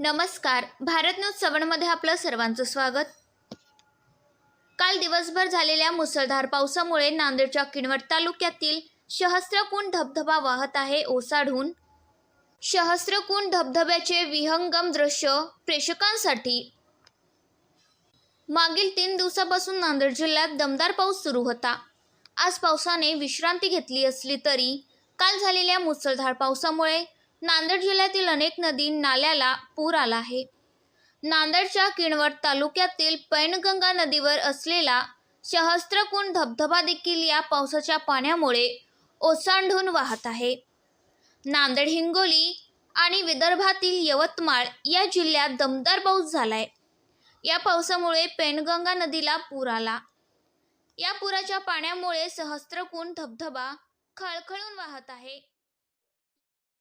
नमस्कार. भारत न्यूज सवणमध्ये आपलं सर्वांचं स्वागत. काल दिवसभर झालेल्या मुसळधार पावसामुळे नांदेडच्या किनवट तालुक्यातील सहस्त्रकुंड धबधबा वाहत आहे ओसाडून. सहस्त्रकुंड धबधब्याचे विहंगम दृश्य प्रेक्षकांसाठी. मागील तीन दिवसापासून नांदेड जिल्ह्यात दमदार पाऊस सुरू होता. आज पावसाने विश्रांती घेतली असली तरी काल झालेल्या मुसळधार पावसामुळे नांदेड जिल्ह्यातील अनेक नदी नाल्याला पूर आला आहे. नांदेडच्या किणवट तालुक्यातील पैनगंगा नदीवर असलेला सहस्त्रकुंड धबधबा देखील या पावसाच्या पाण्यामुळे ओसांडून वाहत आहे. नांदेड हिंगोली आणि विदर्भातील यवतमाळ या जिल्ह्यात दमदार पाऊस झालाय. या पावसामुळे पेनगंगा नदीला पूर आला. या पुराच्या पाण्यामुळे सहस्त्रकुंड धबधबा खळखळून वाहत आहे.